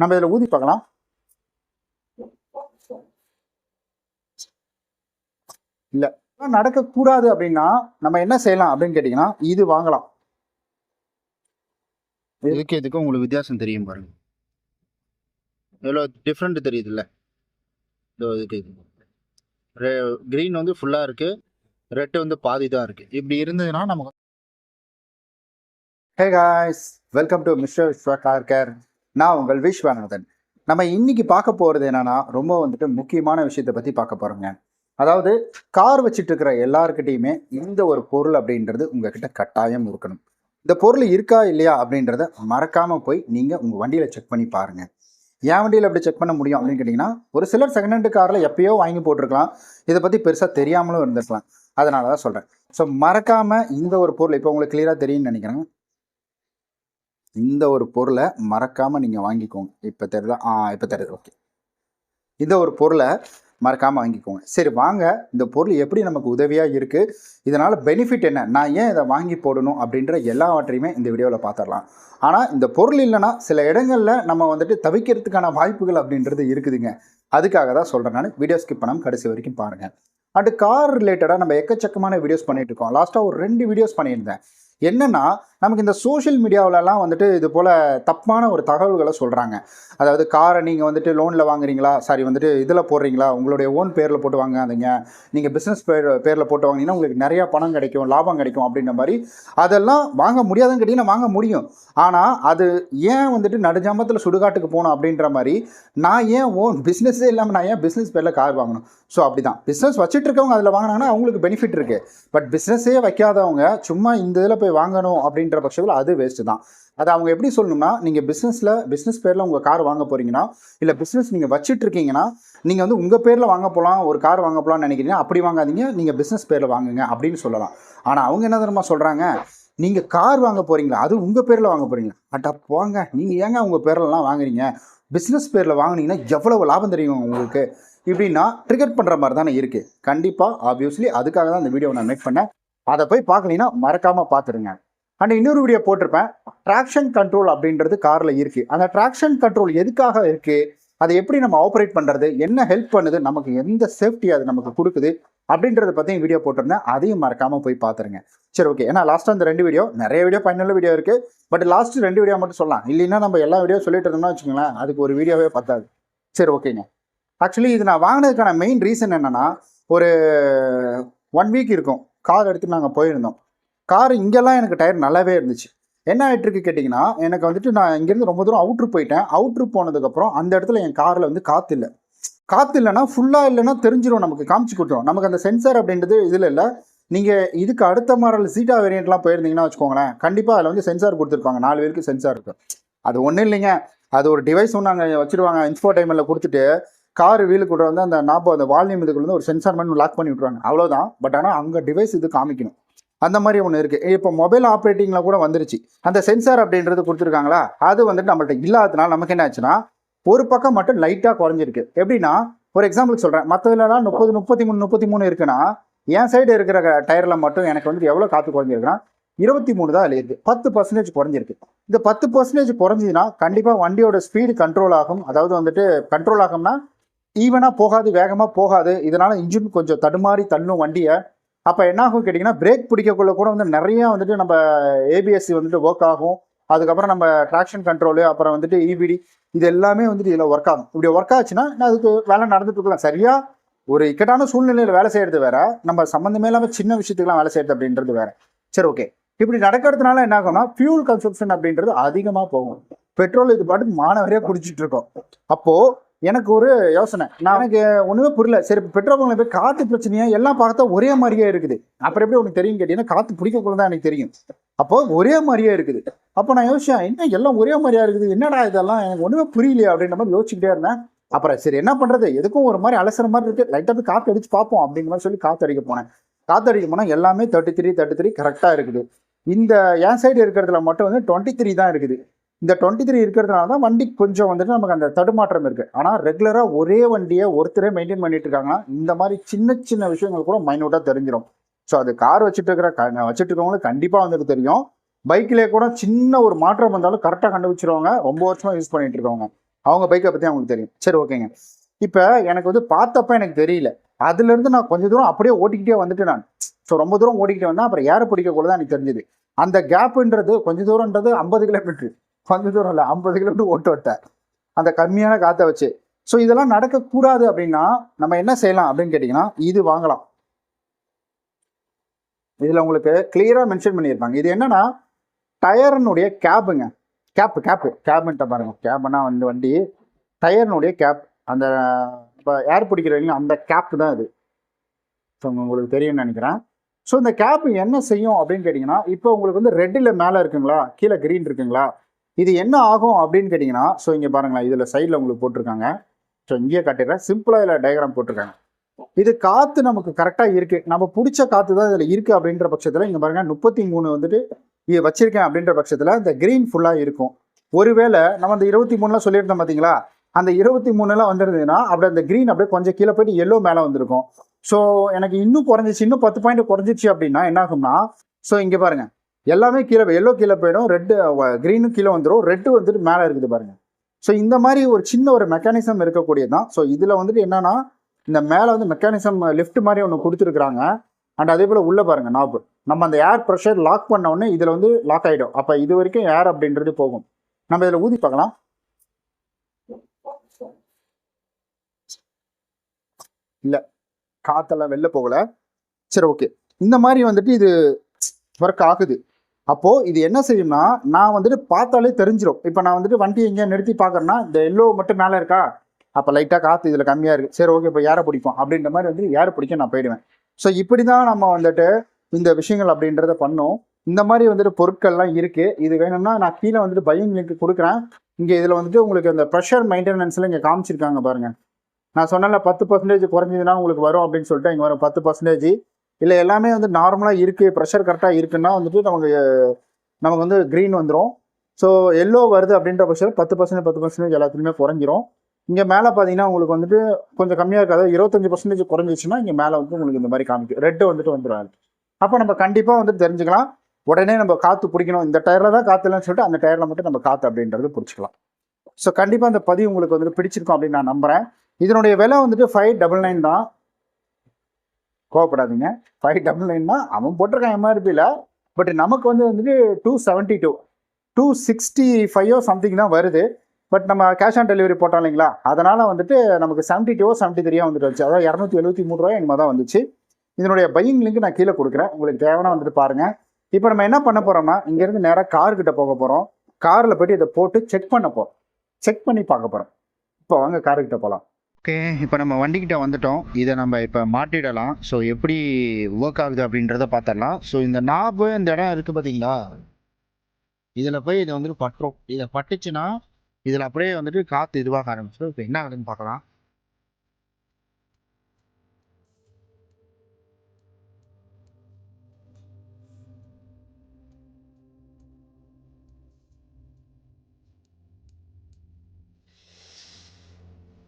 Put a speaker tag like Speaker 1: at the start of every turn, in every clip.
Speaker 1: நம்ம இதில் ஊதி பார்க்கலாம். இல்லை. நடக்கக்கூடாது அப்படின்னா நம்ம என்ன செய்யலாம் அப்படின்னு கேட்டிங்கன்னா இது வாங்கலாம்.
Speaker 2: இதுக்கு இதுக்கும் உங்களுக்கு வித்தியாசம் தெரியும் பாருங்க. எவ்வளோ டிஃப்ரெண்ட் தெரியுதுல்ல. இதோ இதுக்கு. இது க்ரீன் வந்து ஃபுல்லாக இருக்கு. ரெட் வந்து பாதி தான் இருக்கு. இப்படி இருந்ததுன்னா நமக்கு
Speaker 1: hey guys welcome to Mister Car Care நான் உங்கள் விஸ்வநாதன். நம்ம இன்னைக்கு பார்க்க போகிறது என்னன்னா ரொம்ப வந்துட்டு முக்கியமான விஷயத்தை பற்றி பார்க்க போகிறோங்க அதாவது கார் வச்சுட்டு இருக்கிற எல்லாருக்கிட்டையுமே இந்த ஒரு பொருள் அப்படின்றது உங்ககிட்ட கட்டாயம் இருக்கணும். இந்த பொருள் இருக்கா இல்லையா அப்படின்றத மறக்காமல் போய் நீங்கள் உங்கள் வண்டியில் செக் பண்ணி பாருங்கள் என் வண்டியில் எப்படி செக் பண்ண முடியும் அப்படின்னு கேட்டிங்கன்னா ஒரு சிலர் செகண்ட் ஹேண்டு காரில் எப்பயோ வாங்கி போட்டிருக்கலாம். இதை பற்றி பெருசாக தெரியாமலும் இருந்திருக்கலாம். அதனால தான் சொல்கிறேன் ஸோ மறக்காமல் இந்த ஒரு பொருள் இப்போ உங்களுக்கு கிளியராக தெரியும்னு நினைக்கிறேன். இந்த ஒரு பொருளை மறக்காமல் நீங்கள் வாங்கிக்கோங்க. இப்போ தெரியுதா? ஆ இப்போ தெரியுது. ஓகே இந்த ஒரு பொருளை மறக்காமல் வாங்கிக்கோங்க. சரி வாங்க. இந்த பொருள் எப்படி நமக்கு உதவியாக இருக்குது இதனால் பெனிஃபிட் என்ன? நான் ஏன் இதை வாங்கி போடணும் அப்படின்ற எல்லாவற்றையுமே இந்த வீடியோவில் பார்த்துடலாம் ஆனால் இந்த பொருள் இல்லைன்னா சில இடங்களில் நம்ம வந்துட்டு தவிக்கிறதுக்கான வாய்ப்புகள் அப்படின்றது இருக்குதுங்க. அதுக்காக தான் சொல்கிறேன் நான். வீடியோ ஸ்கிப் பண்ணாமல் கடைசி வரைக்கும் பாருங்கள் அண்டு கார் ரிலேட்டடாக நம்ம எக்கச்சக்கமான வீடியோஸ் பண்ணிகிட்டு இருக்கோம். லாஸ்ட்டாக ஒரு ரெண்டு வீடியோஸ் பண்ணியிருந்தேன். என்னென்னா நமக்கு இந்த சோஷியல் மீடியாவிலலாம் வந்துட்டு இது போல் தப்பான ஒரு தகவல்களை சொல்கிறாங்க அதாவது காரை நீங்கள் வந்துட்டு லோனில் வாங்குறீங்களா? சாரி வந்துட்டு இதில் போடுறீங்களா? உங்களுடைய ஓன் பேரில் போட்டு வாங்காதீங்க. நீங்கள் பிஸ்னஸ் பேர் பேரில் போட்டு வாங்கினீங்கன்னா உங்களுக்கு நிறையா பணம் கிடைக்கும் லாபம் கிடைக்கும் அப்படின்ற மாதிரி அதெல்லாம் வாங்க முடியாதுன்னு கேட்டிங்கன்னா வாங்க முடியும். ஆனால் அது ஏன் வந்துட்டு நடுஜாமத்தில் சுடுகாட்டுக்கு போகணும் அப்படின்ற மாதிரி நான் ஏன் ஓன் பிஸ்னஸே இல்லாமல் நான் ஏன் பிஸ்னஸ் பேரில் கார் வாங்கணும்? ஸோ அப்படி தான் பிஸ்னஸ் வச்சுட்டு இருக்கவங்க அதில் வாங்கினாங்கன்னா அவங்களுக்கு பெனிஃபிட் இருக்குது பட் பிஸ்னஸே வைக்காதவங்க சும்மா இந்த இதில் போய் வாங்கணும் அப்படின்ற பட்சத்தில் அது வேஸ்ட்டு தான். அது அவங்க எப்படி சொல்லணும்னா நீங்கள் பிஸ்னஸில் பிஸ்னஸ் பேரில் உங்கள் கார் வாங்க போகிறீங்கன்னா இல்லை பிஸ்னஸ் நீங்கள் வச்சுட்டு இருக்கீங்கன்னா நீங்கள் வந்து உங்கள் பேரில் வாங்க போகலாம் ஒரு கார் வாங்க போகலாம்னு நினைக்கிறீங்க அப்படி வாங்காதீங்க. நீங்கள் பிஸ்னஸ் பேரில் வாங்குங்க அப்படின்னு சொல்லலாம். ஆனால் அவங்க என்ன தெரியுமா சொல்கிறாங்க நீங்கள் கார் வாங்க போகிறீங்களா அது உங்கள் பேரில் வாங்க போகிறீங்களா அட்டா போங்க. நீங்கள் ஏங்க உங்கள் பேரிலலாம் வாங்குறீங்க? பிஸ்னஸ் பேரில் வாங்கினீங்கன்னா எவ்வளவு லாபம் தெரியும் உங்களுக்கு? இப்படின்னா ட்ரிகர் பண்ணுற மாதிரி தானே இருக்குது கண்டிப்பாக ஆப்வியஸ்லி அதுக்காக தான் இந்த வீடியோ நான் மேக் பண்ணேன். அதை போய் பார்க்கலீங்கன்னா மறக்காமல் பார்த்துருங்க. அண்ட் இன்னொரு வீடியோ போட்டிருப்பேன். ட்ராக்ஷன் கண்ட்ரோல் அப்படின்றது காரில் இருக்குது அந்த ட்ராக்ஷன் கண்ட்ரோல் எதுக்காக இருக்குது அதை எப்படி நம்ம ஆப்ரேட் பண்ணுறது என்ன ஹெல்ப் பண்ணுது? நமக்கு எந்த சேஃப்டி அது நமக்கு கொடுக்குது? அப்படின்றத பற்றியும் வீடியோ போட்டிருந்தேன். அதையும் மறக்காமல் போய் பார்த்துருங்க. சரி ஓகே ஏன்னா லாஸ்ட்டாக இந்த ரெண்டு வீடியோ நிறைய வீடியோ பயனுள்ள வீடியோ இருக்குது பட் லாஸ்ட்டு ரெண்டு வீடியோ மட்டும் சொல்லலாம். இல்லைன்னா நம்ம எல்லா வீடியோ சொல்லிட்டு இருந்தோம்னா வச்சுக்கோங்களேன் அதுக்கு ஒரு வீடியோவே பத்தாது. சரி ஓகேங்க ஆக்சுவலி இது நான் வாங்கினதுக்கான மெயின் ரீசன் என்னென்னா ஒரு ஒன் வீக் இருக்கும். கார் எடுத்து நாங்கள் போயிருந்தோம். கார் இங்கெல்லாம் எனக்கு டயர் நல்லாவே இருந்துச்சு. என்ன ஆகிட்டுருக்கு கேட்டிங்கன்னா எனக்கு வந்துட்டு நான் இங்கேருந்து ரொம்ப தூரம் அவுட்ரு போயிட்டேன். அவுட்ரு போனதுக்கப்புறம் அந்த இடத்துல என் காரில் வந்து காற்று இல்லை. காற்று இல்லைன்னா ஃபுல்லாக இல்லைன்னா தெரிஞ்சிடும் நமக்கு காமிச்சு கொடுத்துரும். நமக்கு அந்த சென்சார் அப்படின்றது இதில் இல்லை. நீங்கள் இதுக்கு அடுத்த மாடல் சீட்டா வேரியண்ட்லாம் போயிருந்தீங்கன்னா வச்சுக்கோங்களேன் கண்டிப்பாக அதில் வந்து சென்சார் கொடுத்துருப்பாங்க. நாலு பேருக்கு சென்சார் இருக்குது அது ஒன்றும் இல்லைங்க. அது ஒரு டிவைஸ் ஒன்று அங்கே வச்சுருவாங்க இன்ஃபோ டைமில் கொடுத்துட்டு கார் வீலுக்கு கூட வந்து அந்த நாப்போ அந்த வால்யூம் இதுக்குள்ள வந்து ஒரு சென்சார் மாதிரி லாக் பண்ணி விட்ருவாங்க அவ்வளோதான் பட் ஆனால் அங்கே டிவைஸ் இது காமிக்கணும். அந்த மாதிரி ஒன்று இருக்குது இப்போ மொபைல் ஆப்ரேட்டிங்கில் கூட வந்துருச்சு. அந்த சென்சார் அப்படின்றது கொடுத்துருக்காங்களா? அது வந்துட்டு நம்மள்ட்ட இல்லாததுனால நமக்கு என்ன ஆச்சுன்னா ஒரு பக்கம் மட்டும் லைட்டாக குறைஞ்சிருக்கு. எப்படின்னா ஒரு எக்ஸாம்பிள் சொல்கிறேன் மற்றதுலலாம் முப்பது முப்பத்தி மூணு முப்பத்தி மூணு இருக்குன்னா என் சைடு இருக்கிற டயரில் மட்டும் எனக்கு வந்துட்டு எவ்வளோ காற்று குறைஞ்சிருக்குன்னா இருபத்தி மூணு தான் அதில் இருக்குது பத்து பர்சன்டேஜ் குறைஞ்சிருக்கு. இந்த பத்து பர்சன்டேஜ் குறைஞ்சிதுன்னா கண்டிப்பாக வண்டியோட ஸ்பீடு கண்ட்ரோல் ஆகும். அதாவது வந்துட்டு கண்ட்ரோல் ஆகும்னா ஈவனாக போகாது வேகமாக போகாது. இதனால் இன்ஜின் கொஞ்சம் தடுமாறி தள்ளும் வண்டியை. அப்போ என்ன ஆகும் கேட்டிங்கன்னா பிரேக் பிடிக்கக்குள்ள கூட வந்து நிறையா வந்துட்டு நம்ம ஏபிஎஸ்சி வந்துட்டு ஒர்க் ஆகும். அதுக்கப்புறம் நம்ம ட்ராக்ஷன் கண்ட்ரோலு அப்புறம் வந்துட்டு இபிடி இது எல்லாமே வந்துட்டு இதில் ஒர்க் ஆகும். இப்படி ஒர்க் ஆச்சுன்னா அதுக்கு வேலை நடந்துட்டு இருக்கலாம். சரியாக ஒரு இக்கட்டான சூழ்நிலையில் வேலை செய்கிறது வேற. நம்ம சம்மந்தமே இல்லாமல் சின்ன விஷயத்துக்குலாம் வேலை செய்கிறது அப்படின்றது வேற. சரி ஓகே இப்படி நடக்கிறதுனால என்ன ஆகும்னா ஃபியூல் கன்சப்ஷன் அப்படின்றது அதிகமாக போகும். பெட்ரோல் இது பாட்டுக்கு மாணவரே குடிச்சிட்டு இருக்கோம். அப்போது எனக்கு ஒரு யோசனை. நான் எனக்கு ஒன்றுமே புரியல. சரி இப்போ பெட்ரோல் பங்கில் போய் காற்று பிரச்சனையா? எல்லாம் பார்த்தா ஒரே மாதிரியே இருக்குது. அப்புறம் எப்படி உனக்கு தெரியும் கேட்டீங்கன்னா காற்று பிடிக்கக்குள்ள தான் எனக்கு தெரியும். அப்போ ஒரே மாதிரியே இருக்குது. அப்போ நான் யோசிச்சேன் என்ன எல்லாம் ஒரே மாதிரியா இருக்குது? என்னடா இதெல்லாம்? எனக்கு ஒன்றுமே புரியலையே அப்படின்ற மாதிரி யோசிச்சுக்கிட்டே இருந்தேன். அப்புறம் சரி என்ன பண்ணுறது எதுக்கும் ஒரு மாதிரி அலசுற மாதிரி இருக்குது லைட்டாக போய் காற்று அடிச்சு பார்ப்போம் அப்படிங்கிற மாதிரி சொல்லி காற்று அடிக்க போனேன். காற்று அடிக்க போனால் எல்லாமே தேர்ட்டி த்ரீ தேர்ட்டி த்ரீ கரெக்டாக இருக்குது. இந்த என் சைடு இருக்கிறதுல மட்டும் வந்து டுவெண்ட்டி த்ரீ தான் இருக்குது. இந்த டுவெண்ட்டி த்ரீ இருக்கிறதுனால தான் வண்டி கொஞ்சம் வந்துட்டு நமக்கு அந்த தடுமாற்றம் இருக்குது ஆனால் ரெகுலராக ஒரே வண்டியை ஒருத்தரே மெயின்டைன் பண்ணிட்டு இருக்காங்கன்னா இந்த மாதிரி சின்ன சின்ன விஷயங்கள் கூட மைனூட்டாக தெரிஞ்சிடும் ஸோ அது கார் வச்சுட்டு இருக்கிற க வச்சுட்டு இருக்கவங்களுக்கு கண்டிப்பாக வந்துட்டு தெரியும். பைக்கிலே கூட சின்ன ஒரு மாற்றம் வந்தாலும் கரெக்டாக கண்டுபிடிச்சிருவாங்க. ரொம்ப வருஷமாக யூஸ் பண்ணிட்டு இருக்கவங்க. அவங்க பைக்கை பற்றி அவங்களுக்கு தெரியும். சரி ஓகேங்க இப்போ எனக்கு வந்து பார்த்தப்ப எனக்கு தெரியல. அதுலேருந்து நான் கொஞ்சம் தூரம் அப்படியே ஓட்டிக்கிட்டே வந்துட்டு நான். ஸோ ரொம்ப தூரம் ஓட்டிக்கிட்டே வந்தேன். அப்புறம் ஏற பிடிக்கக்குள்ள தான் எனக்கு தெரிஞ்சுது. அந்த கேப்புன்றது கொஞ்சம் தூரன்றது ஐம்பது கிலோமீட்டர் கொஞ்சம் தூரம் இல்லை ஐம்பது கிலோமீட்டர் ஓட்டு ஓட்ட அந்த கம்மியான காற்றை வச்சு. ஸோ இதெல்லாம் நடக்கக்கூடாது அப்படின்னா நம்ம என்ன செய்யலாம் அப்படின்னு கேட்டிங்கன்னா இது வாங்கலாம். இதில் உங்களுக்கு கிளியராக மென்ஷன் பண்ணியிருப்பாங்க. இது என்னன்னா டயர்னுடைய கேப்புங்க. Gap gap. கேப்புன்ட்ட பாருங்க. கேப்னா வந்து வண்டி. டயர்னுடைய கேப். அந்த இப்போ ஏர் பிடிக்கிறவங்க அந்த கேப்பு தான் இது. ஸோ உங்களுக்கு தெரியும்னு நினைக்கிறேன். ஸோ இந்த கேப் என்ன செய்யும் அப்படின்னு கேட்டிங்கன்னா இப்போ உங்களுக்கு வந்து ரெட்டில் மேலே இருக்குங்களா? கீழே க்ரீன் இருக்குங்களா? இது என்ன ஆகும் அப்படின்னு கேட்டிங்கன்னா ஸோ இங்கே பாருங்களேன் இதில் சைடில் உங்களுக்கு போட்டிருக்காங்க. ஸோ இங்கேயே காட்டிடுறேன். சிம்பிளாக இதில் டயக்ராம் போட்டிருக்காங்க. இது காற்று நமக்கு கரெக்டாக இருக்குது நம்ம பிடிச்ச காற்று தான் இதில் இருக்குது அப்படின்ற பட்சத்தில் இங்கே பாருங்கள் முப்பத்தி மூணு வந்துட்டு இது வச்சிருக்கேன் அப்படின்ற பட்சத்தில் இந்த க்ரீன் ஃபுல்லாக இருக்கும். ஒருவேளை நம்ம அந்த இருபத்தி மூணுலாம் சொல்லியிருந்தோம் பார்த்தீங்களா அந்த இருபத்தி மூணுலாம் வந்துருந்ததுன்னா அப்படியே அந்த க்ரீன் அப்படியே கொஞ்சம் கீழே போயிட்டு எல்லோ மேலே வந்திருக்கும். ஸோ எனக்கு இன்னும் குறைஞ்சிச்சு இன்னும் பத்து பாயிண்ட் குறைஞ்சிச்சு அப்படின்னா என்ன ஆகும்னா ஸோ இங்கே பாருங்கள் எல்லாமே கீழே எல்லோ கீழே போயிடும் ரெட்டு க்ரீனும் கீழே வந்துடும் ரெட்டு வந்துட்டு மேலே இருக்குது பாருங்கள் ஸோ இந்த மாதிரி ஒரு சின்ன ஒரு மெக்கானிசம் இருக்கக்கூடியது தான். ஸோ இதில் வந்துட்டு என்னன்னா இந்த மேலே வந்து மெக்கானிசம் லிஃப்ட் மாதிரி ஒன்று கொடுத்துருக்குறாங்க. அண்ட் அதே போல் உள்ளே பாருங்கள் நாப்பு நம்ம அந்த ஏர் ப்ரெஷர் லாக் பண்ண உடனே இதில் வந்து லாக் ஆகிடும் அப்போ இது வரைக்கும் ஏர் அப்படின்றது போகும். நம்ம இதில் ஊதி பார்க்கலாம். இல்லை காற்றெல்லாம் வெளில போகலை. சரி ஓகே இந்த மாதிரி வந்துட்டு இது ஒர்க் ஆகுது. அப்போது இது என்ன செய்யும்னா நான் வந்துட்டு பார்த்தாலே தெரிஞ்சிடும் இப்போ நான் வந்துட்டு வண்டி எங்கேயா நிறுத்தி பார்க்குறேன்னா இந்த எல்லோ மட்டும் மேலே இருக்கா? அப்போ லைட்டாக காற்று இதில் கம்மியாக இருக்குது சரி ஓகே இப்போ ஏற பிடிப்போம்? அப்படின்ற மாதிரி வந்து ஏற பிடிக்க நான் போயிடுவேன். ஸோ இப்படி தான் நம்ம வந்துட்டு இந்த விஷயங்கள் அப்படின்றத பண்ணோம். இந்த மாதிரி வந்துட்டு பொருட்கள்லாம் இருக்குது இது வேணும்னா நான் கீழே வந்துட்டு பையிங் லிங்க் கொடுக்குறேன். இங்கே இதில் வந்துட்டு உங்களுக்கு அந்த ப்ரெஷர் மெயின்டெனன்ஸில் இங்கே காமிச்சிருக்காங்க பாருங்கள் நான் சொன்னால பத்து பர்சன்டேஜ் குறைஞ்சதுன்னா உங்களுக்கு வரும் அப்படின்னு சொல்லிட்டு இங்கே வரும் பத்து பர்சன்டேஜ் இல்லை எல்லாமே வந்து நார்மலாக இருக்குது ப்ரெஷர் கரெக்டாக இருக்குன்னா வந்துட்டு நமக்கு நமக்கு வந்து க்ரீன் வந்துடும் ஸோ எல்லோ வருது அப்படின்ற பட்சத்தில் பத்து பர்சன்டேஜ் பத்து பர்சன்டேஜ் எல்லாத்துலேயுமே குறைஞ்சிரும். இங்கே மேலே பார்த்தீங்கன்னா உங்களுக்கு வந்துட்டு கொஞ்சம் கம்மியாக இருக்காது. இருபத்தஞ்சு பர்சன்டேஜ் குறைஞ்சிச்சுன்னா இங்கே மேலே வந்து உங்களுக்கு இந்த மாதிரி காமிக்கும். ரெட்டு வந்துட்டு வந்துடும் அப்போ நம்ம கண்டிப்பாக வந்துட்டு தெரிஞ்சுக்கலாம். உடனே நம்ம காற்று பிடிக்கணும். இந்த டயரில் தான் காற்று இல்லைன்னு சொல்லிட்டு அந்த டயரில் மட்டும் நம்ம காற்று அப்படின்றது பிடிச்சிக்கலாம். ஸோ கண்டிப்பாக அந்த பதிவு உங்களுக்கு வந்துட்டு பிடிச்சிருக்கும் அப்படின்னு நான் நம்புகிறேன் இதனுடைய விலை வந்துட்டு ஃபைவ் டபுள் நைன் தான். கோவப்படாதீங்க. ஃபைவ் டபுள் நைன்னா அவன் போட்டிருக்கான் எம்ஆர்பியில் பட் நமக்கு வந்து வந்துட்டு two seventy two two sixty ஃபைவோ something தான் வருது. பட் நம்ம கேஷ் ஆன் டெலிவரி போட்டோம் இல்லைங்களா? அதனால் வந்துட்டு நமக்கு செவன்ட்டி டூ செவன்ட்டி த்ரீயோ வந்துட்டு வச்சு அதாவது இரநூத்தி எழுபத்தி மூணு ரூபாய் என்னமோ தான் வந்துச்சு. இதனுடைய பையிங் லிங்க் நான் கீழே கொடுக்குறேன். உங்களுக்கு தேவையான வந்துட்டு பாருங்கள் இப்போ நம்ம என்ன பண்ண போகிறோம்னா இங்கேருந்து நேராக கார்கிட்ட போக போகிறோம் காரில் போய்ட்டு இதை போட்டு செக் பண்ண போகிறோம் செக் பண்ணி பார்க்க போகிறோம் இப்போ வாங்க கார்கிட்ட போகலாம்
Speaker 2: ஓகே இப்போ நம்ம வண்டிக்கிட்ட வந்துட்டோம். இதை நம்ம இப்போ மாட்டிடலாம் ஸோ எப்படி ஒர்க் ஆகுது அப்படின்றத பார்த்துடலாம் ஸோ இந்த நாபு இந்த இடம் இருக்குது பார்த்தீங்களா இதில் போய் இதை வந்துட்டு பட்டுரும். இதை பட்டுச்சுன்னா இதில் அப்படியே வந்துட்டு காற்று இதுவாக ஆரம்பிச்சிடும் இப்போ என்ன ஆகுதுன்னு பார்க்கலாம்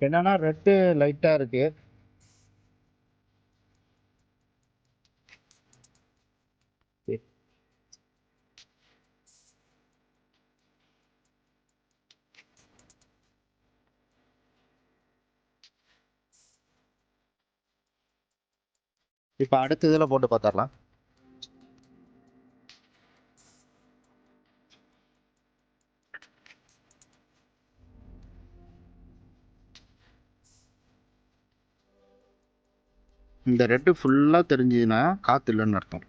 Speaker 2: என்னன்னா ரெட்டு லைட்டா இருக்கு. இப்போ அடுத்த இதில் போட்டு பார்த்துடலாம் இந்த ரெட்டு ஃபுல்லாக தெரிஞ்சதுன்னா காற்று இல்லைன்னு அர்த்தம்.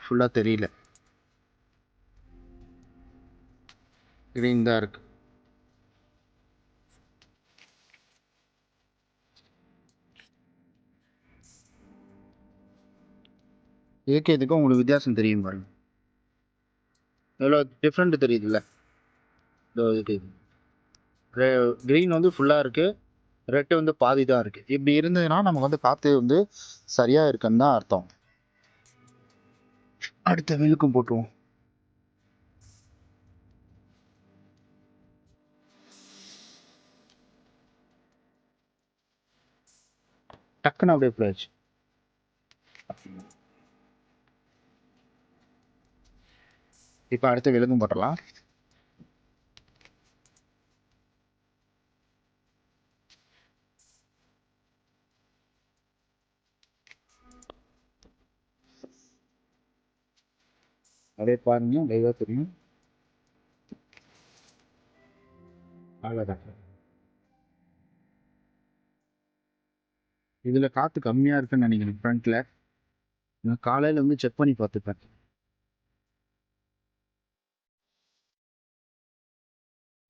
Speaker 2: ஃபுல்லாக தெரியல. க்ரீன் தான் இருக்கு. இதுக்கு உங்களுக்கு வித்தியாசம் தெரியும் பாருங்க. எவ்வளோ டிஃப்ரெண்ட் தெரியுதுல்ல? கிரீன் க்ரீன் வந்து ஃபுல்லாக இருக்குது ரெட்டு வந்து பாதி தான் இருக்குது இப்படி இருந்ததுன்னா நமக்கு வந்து காற்று வந்து சரியாக இருக்குன்னு தான் அர்த்தம். அடுத்த விழுக்கும் போட்டுருவோம். டக்குன்னு அப்படியே போயாச்சு இப்போ அடுத்து விலங்கும் போட்டலாம் அதே பாருங்க லைவாக தெரியும் அவ்வளோதான் இதில் காற்று கம்மியாக இருக்குன்னு நினைக்கிறேன் ஃப்ரண்ட்டில் நான் காலையில் வந்து செக் பண்ணி பார்த்துப்பேன்.